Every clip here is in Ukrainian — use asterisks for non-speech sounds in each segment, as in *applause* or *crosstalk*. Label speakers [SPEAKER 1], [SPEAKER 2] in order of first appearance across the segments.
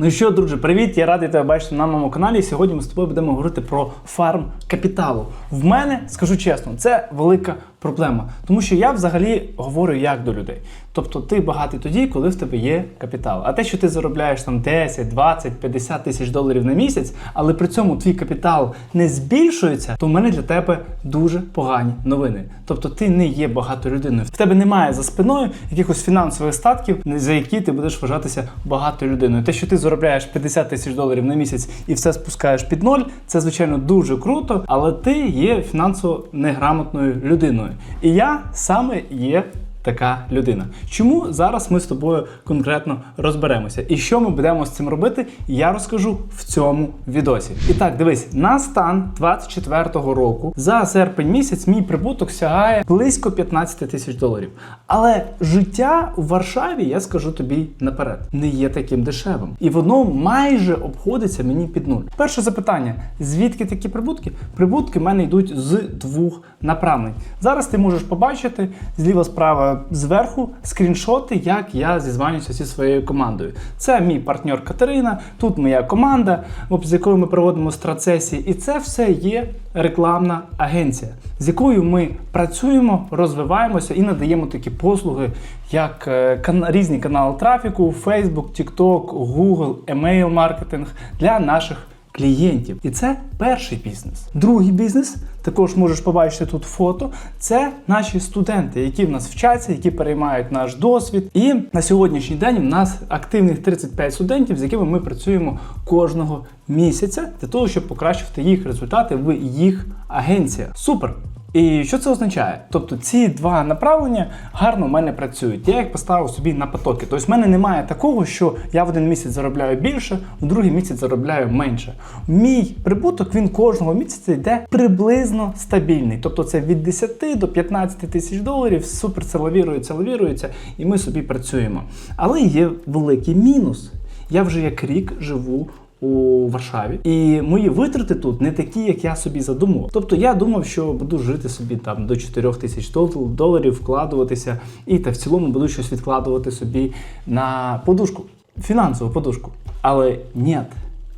[SPEAKER 1] Ну що, друже, привіт! Я радий тебе бачити на моєму каналі. Сьогодні ми з тобою будемо говорити про фарм капіталу. В мене, скажу чесно, це велика проблема, тому що я взагалі говорю як до людей. Тобто ти багатий тоді, коли в тебе є капітал. А те, що ти заробляєш там 10, 20, 50 тисяч доларів на місяць, але при цьому твій капітал не збільшується, то в мене для тебе дуже погані новини. Тобто ти не є багатою людиною. В тебе немає за спиною якихось фінансових статків, за які ти будеш вважатися багатою людиною. Те, що ти заробляєш 50 тисяч доларів на місяць і все спускаєш під ноль, це звичайно дуже круто, але ти є фінансово неграмотною людиною. І я саме є така людина. Чому зараз ми з тобою конкретно розберемося? І що ми будемо з цим робити, я розкажу в цьому відосі. І так, дивись, на стан 24-го року за серпень місяць мій прибуток сягає близько 15 тисяч доларів. Але життя в Варшаві, я скажу тобі наперед, не є таким дешевим. І воно майже обходиться мені під нуль. Перше запитання: звідки такі прибутки? Прибутки в мене йдуть з двох направлень. Зараз ти можеш побачити зліва справа зверху скріншоти, як я зізванююся зі своєю командою. Це мій партнер Катерина, тут моя команда, з якою ми проводимо страцесії, і це все є рекламна агенція, з якою ми працюємо, розвиваємося і надаємо такі послуги, як е, різні канали трафіку, Facebook, TikTok, Google, email маркетинг для наших клієнтів. І це перший бізнес. Другий бізнес, також можеш побачити тут фото. Це наші студенти, які в нас вчаться, які переймають наш досвід. І на сьогоднішній день у нас активних 35 студентів, з якими ми працюємо кожного місяця для того, щоб покращити їх результати в їх агенціях. Супер! І що це означає? Тобто ці два направлення гарно в мене працюють. Я їх поставив собі на потоки. Тобто в мене немає такого, що я в один місяць заробляю більше, в другий місяць заробляю менше. Мій прибуток він кожного місяця йде приблизно стабільний. Тобто це від 10 до 15 тисяч доларів, супер це лавірується, лавірується, і ми собі працюємо. Але є великий мінус. Я вже як рік живу у Варшаві. І мої витрати тут не такі, як я собі задумав. Тобто я думав, що буду жити собі там до 4 тисяч дол- доларів, вкладуватися, і та в цілому буду щось відкладувати собі на подушку, фінансову подушку. Але ні.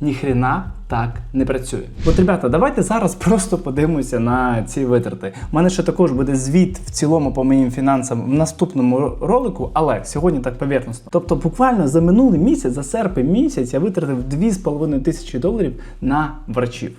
[SPEAKER 1] Ніхрена так не працює. От, ребята, давайте зараз просто подивимося на ці витрати. У мене ще також буде звіт в цілому по моїм фінансам в наступному ролику, але сьогодні так поверхностно. Тобто, буквально за минулий місяць, за серпень місяць, я витратив 2,5 тисячі доларів на врачів.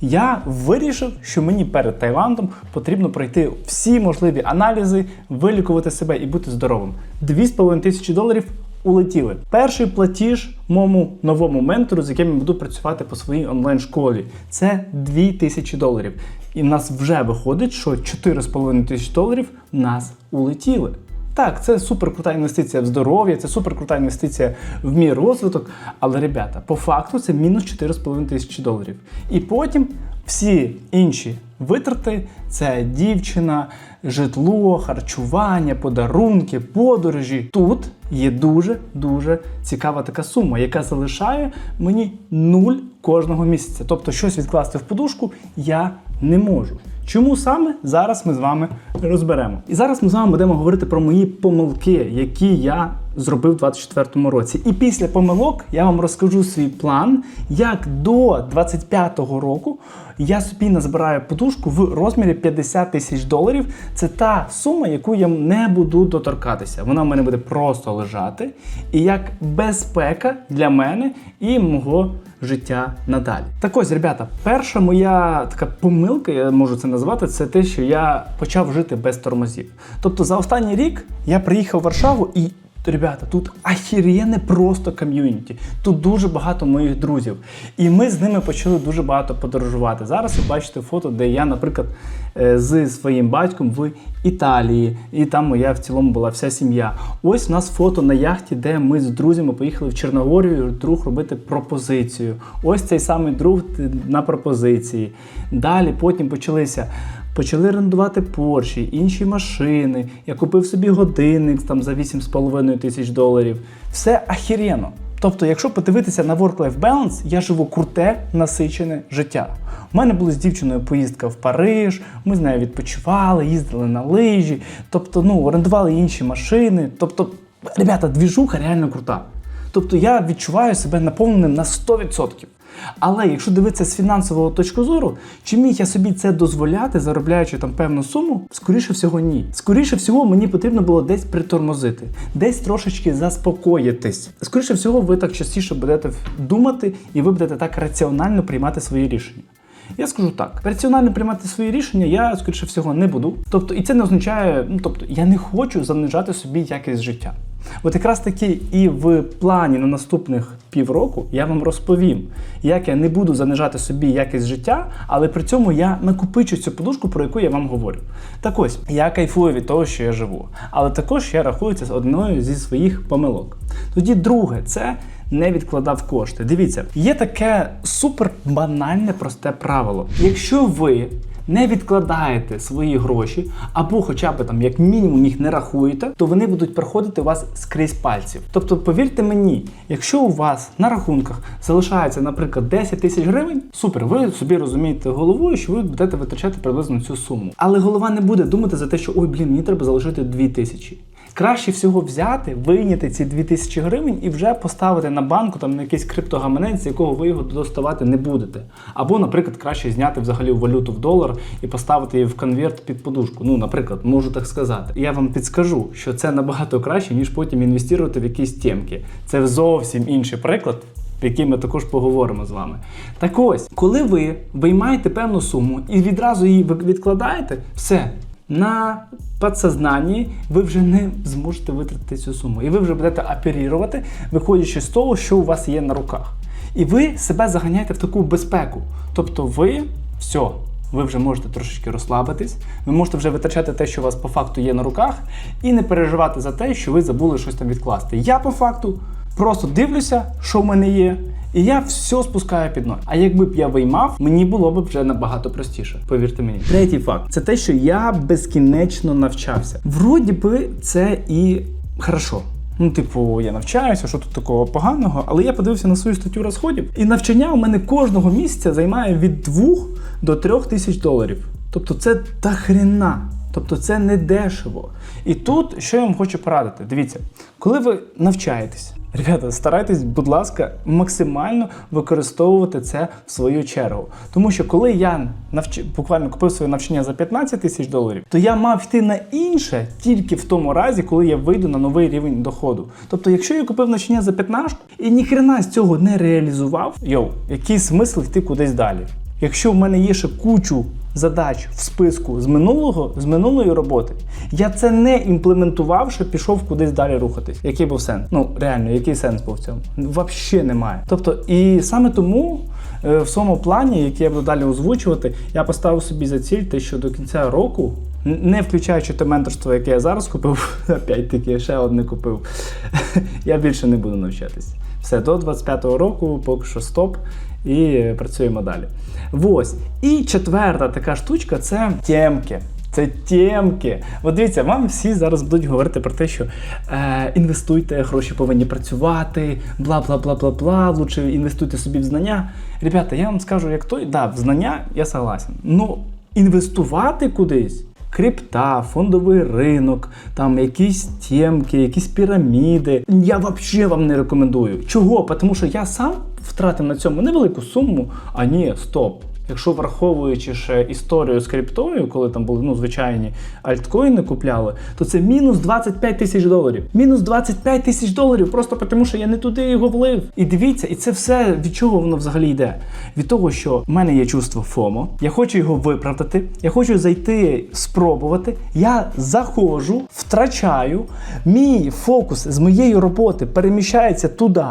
[SPEAKER 1] Я вирішив, що мені перед Таїландом потрібно пройти всі можливі аналізи, вилікувати себе і бути здоровим. 2,5 тисячі доларів улетіли. Перший платіж моєму новому ментору, з яким я буду працювати по своїй онлайн-школі, це 2 тисячі доларів. І в нас вже виходить, що 4,5 тисячі доларів нас улетіли. Так, це супер крута інвестиція в здоров'я, це супер крута інвестиція в мій розвиток. Але, ребята, по факту це мінус 4,5 тисячі доларів. І потім всі інші витрати це дівчина, житло, харчування, подарунки, подорожі. Тут є дуже дуже цікава така сума, яка залишає мені нуль кожного місяця. Тобто, щось відкласти в подушку я не можу. Чому саме зараз ми з вами розберемо? І зараз ми з вами будемо говорити про мої помилки, які я зробив у 2024 році. І після помилок я вам розкажу свій план, як до 25-го року я собі назбираю подушку в розмірі 50 тисяч доларів. Це та сума, яку я не буду доторкатися. Вона в мене буде просто лежати. І як безпека для мене і мого життя надалі. Так ось, ребята, перша моя така помилка, я можу це назвати, це те, що я почав жити без тормозів. Тобто за останній рік я приїхав в Варшаву і. Ребята, тут ахірєне просто ком'юніті. Тут дуже багато моїх друзів. І ми з ними почали дуже багато подорожувати. Зараз ви бачите фото, де я, наприклад, е, з своїм батьком в Італії, і там моя в цілому була вся сім'я. Ось у нас фото на яхті, де ми з друзями поїхали в Чорногорію друг робити пропозицію. Ось цей самий друг на пропозиції. Далі потім почалися. Почали орендувати Порші, інші машини. Я купив собі годинник там за 8,5 тисяч доларів. Все ахірєно. Тобто, якщо подивитися на work-life balance, я живу круте, насичене життя. У мене була з дівчиною поїздка в Париж, ми з нею відпочивали, їздили на лижі, тобто, ну, орендували інші машини. Тобто, ребята, двіжуха реально крута. Тобто я відчуваю себе наповненим на 100%. Але якщо дивитися з фінансового точку зору, чи міг я собі це дозволяти, заробляючи там певну суму? Скоріше всього, ні. Скоріше всього, мені потрібно було десь притормозити, десь трошечки заспокоїтись. Скоріше всього, ви так частіше будете думати, і ви будете так раціонально приймати свої рішення. Я скажу так: раціонально приймати свої рішення я, скоріше всього, не буду. Тобто, і це не означає, ну тобто, я не хочу занижати собі якість життя. От якраз таки і в плані на наступних півроку я вам розповім, як я не буду занижати собі якість життя, але при цьому я накопичу цю подушку, про яку я вам говорю. Так ось, я кайфую від того, що я живу, але також я рахую це одною зі своїх помилок. Тоді друге, це не відкладав кошти. Дивіться, є таке супер банальне просте правило. Якщо ви не відкладаєте свої гроші, або хоча б там як мінімум їх не рахуєте, то вони будуть проходити у вас скрізь пальців. Тобто, повірте мені, якщо у вас на рахунках залишається, наприклад, 10 тисяч гривень, супер, ви собі розумієте головою, що ви будете витрачати приблизно цю суму. Але голова не буде думати за те, що ой, блін, мені треба залишити 2 тисячі. Краще всього взяти, вийняти ці 2000 гривень і вже поставити на банку там на якийсь криптогаманець, з якого ви його доставати не будете. Або, наприклад, краще зняти взагалі валюту в долар і поставити її в конверт під подушку. Ну, наприклад, можу так сказати. Я вам підскажу, що це набагато краще, ніж потім інвестувати в якісь темки. Це зовсім інший приклад. який ми також поговоримо з вами. Так ось, коли ви виймаєте певну суму і відразу її відкладаєте, все, на підсознанні ви вже не зможете витратити цю суму. І ви вже будете оперувати, виходячи з того, що у вас є на руках. І ви себе заганяєте в таку безпеку. Тобто ви все. Ви вже можете трошечки розслабитись, ви можете вже витрачати те, що у вас по факту є на руках, і не переживати за те, що ви забули щось там відкласти. Я по факту просто дивлюся, що в мене є, і я все спускаю під ноги. А якби б я виймав, мені було б вже набагато простіше. Повірте мені. Третій факт це те, що я безкінечно навчався. Вроді би, це і хорошо. Ну, типу, я навчаюся, що тут такого поганого, але я подивився на свою статтю розходів, і навчання у мене кожного місяця займає від 2 до 3 тисяч доларів. Тобто це та хрена. Тобто це не дешево. І тут що я вам хочу порадити? Дивіться, коли ви навчаєтесь, ребята, старайтесь, будь ласка, максимально використовувати це в свою чергу. Тому що коли я навч... буквально купив своє навчання за 15 тисяч доларів, то я мав йти на інше тільки в тому разі, коли я вийду на новий рівень доходу. Тобто, якщо я купив навчання за 15 і ніхрена з цього не реалізував, йоу, який смисл йти кудись далі? Якщо в мене є ще кучу задач в списку з минулого, з минулої роботи, я це не імплементував, що пішов кудись далі рухатись. Який був сенс? Ну реально, який сенс був в цьому? Взагалі немає. Тобто, і саме тому е, в своєму плані, який я буду далі озвучувати, я поставив собі за ціль те, що до кінця року. Не включаючи те менторство, яке я зараз купив, *laughs* опять таки ще одне купив. *laughs* я більше не буду навчатись. Все, до 25-го року, поки що стоп, і працюємо далі. Ось. І четверта така штучка це темки. Це темки. От дивіться, вам всі зараз будуть говорити про те, що е, інвестуйте, гроші повинні працювати, бла бла бла бла бла. Лучше інвестуйте собі в знання. Ребята, я вам скажу, як той, да, в знання я согласен. Ну, інвестувати кудись. Крипта, фондовий ринок, там якісь тємки, якісь піраміди. Я взагалі вам не рекомендую. Чого? Тому що я сам втратив на цьому невелику суму, а ні, стоп. Якщо враховуючи ще історію з криптою, коли там були ну, звичайні альткоїни купляли, то це мінус 25 тисяч доларів. Мінус 25 тисяч доларів, просто тому що я не туди його влив. І дивіться, і це все від чого воно взагалі йде? Від того, що в мене є чувство ФОМО, я хочу його виправдати, я хочу зайти, спробувати. Я заходжу, втрачаю, мій фокус з моєї роботи переміщається туди.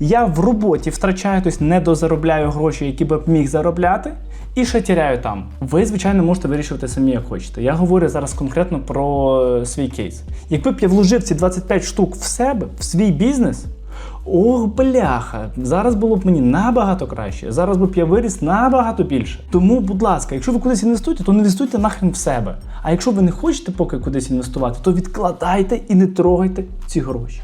[SPEAKER 1] Я в роботі втрачаю, тобто не дозаробляю гроші, які б міг заробляти, і ще тіряю там. Ви, звичайно, можете вирішувати самі, як хочете. Я говорю зараз конкретно про свій кейс. Якби б я вложив ці 25 штук в себе, в свій бізнес. Ох, бляха, зараз було б мені набагато краще. Зараз б я виріс набагато більше. Тому, будь ласка, якщо ви кудись інвестуєте, то інвестуйте нахрен в себе. А якщо ви не хочете поки кудись інвестувати, то відкладайте і не трогайте ці гроші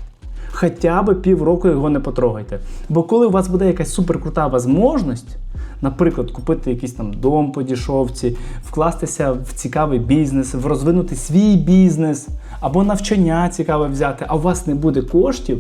[SPEAKER 1] хоча б півроку його не потрогайте. Бо коли у вас буде якась суперкрута можливість, наприклад, купити якийсь там дом по дішовці, вкластися в цікавий бізнес, в розвинути свій бізнес або навчання цікаве взяти, а у вас не буде коштів.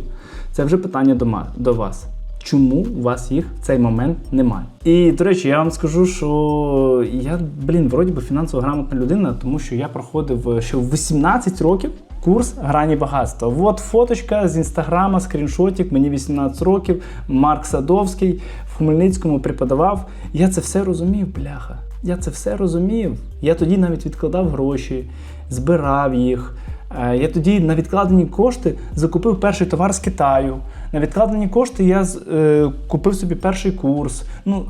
[SPEAKER 1] Це вже питання до, до вас. Чому у вас їх в цей момент немає? І до речі, я вам скажу, що я, блін, вроді би фінансово грамотна людина, тому що я проходив е, ще в 18 років курс грані багатства. От фоточка з інстаграма, скріншотик, мені 18 років, Марк Садовський в Хмельницькому преподавав. Я це все розумів, бляха. Я це все розумів. Я тоді навіть відкладав гроші, збирав їх. Е, Я тоді на відкладені кошти закупив перший товар з Китаю. На відкладені кошти я е, купив собі перший курс, ну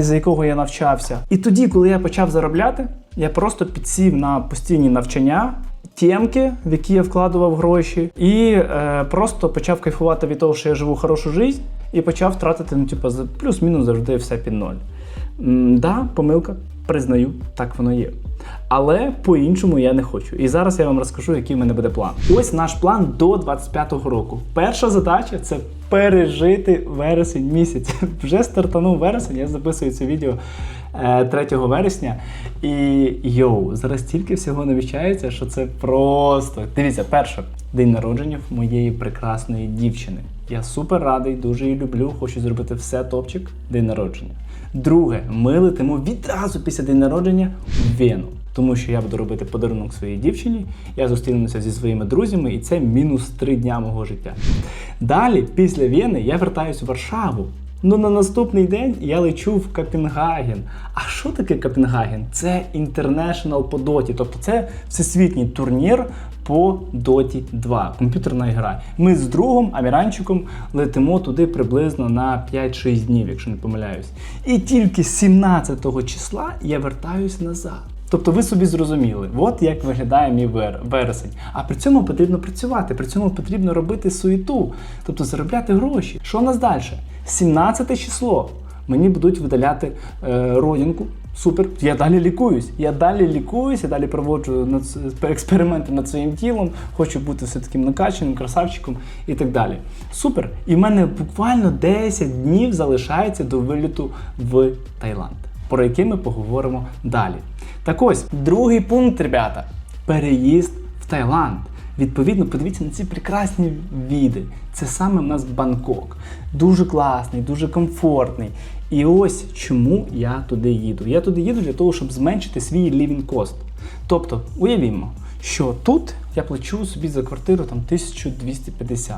[SPEAKER 1] за якого я навчався. І тоді, коли я почав заробляти, я просто підсів на постійні навчання. Тємки, в які я вкладував гроші, і е, просто почав кайфувати від того, що я живу хорошу життя, і почав тратити ну, типу, плюс-мінус завжди все під ноль. М, да, помилка, признаю, так воно є. Але по-іншому я не хочу. І зараз я вам розкажу, який в мене буде план. Ось наш план до 25-го року. Перша задача це пережити вересень місяць. *laughs* Вже стартанув вересень, я записую це відео 3 вересня. І йоу, зараз стільки всього намічається, що це просто. Дивіться, перше, день народження моєї прекрасної дівчини. Я супер радий, дуже її люблю, хочу зробити все топчик. День народження. Друге, ми летимо відразу після день народження в Вену. Тому що я буду робити подарунок своїй дівчині, я зустрінуся зі своїми друзями, і це мінус три дня мого життя. Далі, після Вени, я вертаюсь в Варшаву. Ну на наступний день я лечу в Копенгаген. А що таке Копенгаген? Це International по доті, тобто це всесвітній турнір по Доті 2, комп'ютерна гра. Ми з другом Аміранчиком летимо туди приблизно на 5-6 днів, якщо не помиляюсь. І тільки 17 числа я вертаюсь назад. Тобто ви собі зрозуміли, от як виглядає мій вересень. А при цьому потрібно працювати, при цьому потрібно робити суєту, тобто заробляти гроші. Що у нас далі? 17 число. Мені будуть видаляти е, родинку. Супер, я далі лікуюсь. Я далі лікуюсь, я далі проводжу над, експерименти над своїм тілом, хочу бути все таким накачаним, красавчиком і так далі. Супер. І в мене буквально 10 днів залишається до виліту в Таїланд, про який ми поговоримо далі. Так ось, другий пункт, ребята, переїзд в Таїланд. Відповідно, подивіться на ці прекрасні віди. Це саме в нас Бангкок. Дуже класний, дуже комфортний. І ось чому я туди їду. Я туди їду для того, щоб зменшити свій living cost. Тобто, уявімо, що тут я плачу собі за квартиру там 1250,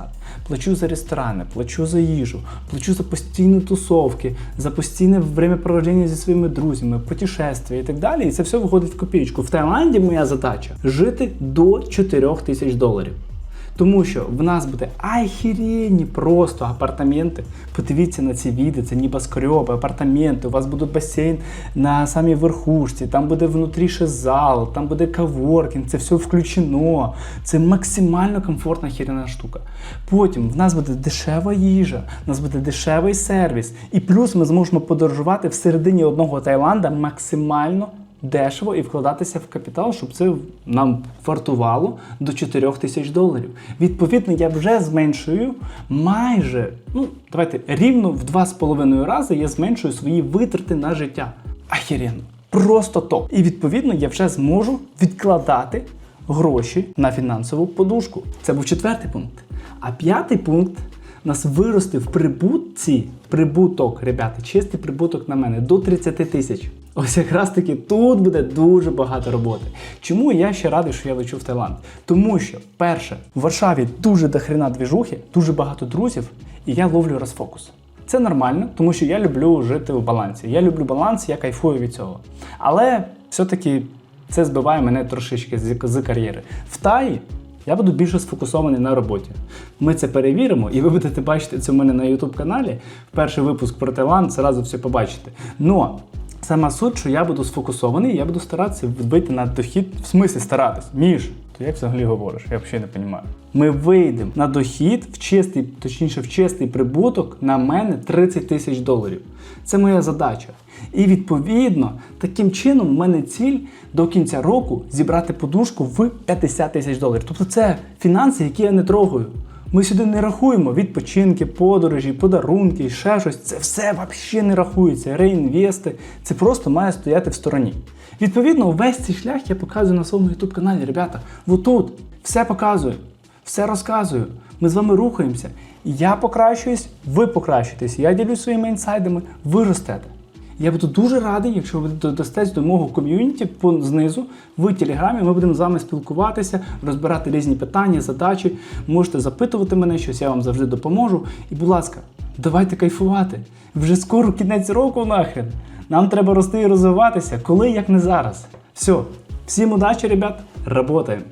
[SPEAKER 1] плачу за ресторани, плачу за їжу, плачу за постійні тусовки, за постійне времяпроводження зі своїми друзями, путешествия і так далі. І це все виходить в копійку. В Таїланді моя задача жити до 4 тисяч доларів. Тому що в нас буде ахіренні просто апартаменти. Подивіться на ці відео, це небоскреби, апартаменти. У вас буде басейн на самій верхушці, там буде внутрі зал, там буде каворкінг, це все включено. Це максимально комфортна хірена штука. Потім в нас буде дешева їжа, в нас буде дешевий сервіс. І плюс ми зможемо подорожувати всередині одного Таїланда максимально дешево і вкладатися в капітал, щоб це нам вартувало до 4 тисяч доларів. Відповідно, я вже зменшую майже, ну давайте рівно в 2,5 рази я зменшую свої витрати на життя. Ахіренно. Просто топ. І відповідно я вже зможу відкладати гроші на фінансову подушку. Це був четвертий пункт. А п'ятий пункт нас виросте в прибутці, прибуток, ребята, чистий прибуток на мене до 30 тисяч. Ось якраз таки тут буде дуже багато роботи. Чому я ще радий, що я лечу в Таїланд? Тому що, перше, в Варшаві дуже дохрена двіжухи, дуже багато друзів, і я ловлю розфокус. Це нормально, тому що я люблю жити в балансі. Я люблю баланс, я кайфую від цього. Але все-таки це збиває мене трошечки з, з кар'єри. В Таї я буду більше сфокусований на роботі. Ми це перевіримо, і ви будете бачити це в мене на YouTube каналі. Перший випуск про Таїланд, зразу все побачите. Но сама суть, що я буду сфокусований, я буду старатися вийти на дохід, в смислі старатись. Міш, ти як взагалі говориш? Я взагалі не розумію. Ми вийдемо на дохід в чистий, точніше, в чистий прибуток на мене 30 тисяч доларів. Це моя задача. І відповідно, таким чином, в мене ціль до кінця року зібрати подушку в 50 тисяч доларів. Тобто це фінанси, які я не трогаю. Ми сюди не рахуємо відпочинки, подорожі, подарунки, ще щось. Це все взагалі не рахується. Реінвести. Це просто має стояти в стороні. Відповідно, весь цей шлях я показую на своєму YouTube каналі. Ребята, отут все показую, все розказую. Ми з вами рухаємося. Я покращуюсь, ви покращуєтесь. Я ділюсь своїми інсайдами, ви ростете. Я буду дуже радий, якщо ви додастесь до мого ком'юніті знизу в телеграмі. Ми будемо з вами спілкуватися, розбирати різні питання, задачі. Можете запитувати мене щось, я вам завжди допоможу. І, будь ласка, давайте кайфувати. Вже скоро кінець року нахрен. Нам треба рости і розвиватися, коли як не зараз. Все, всім удачі, ребят, работаємо.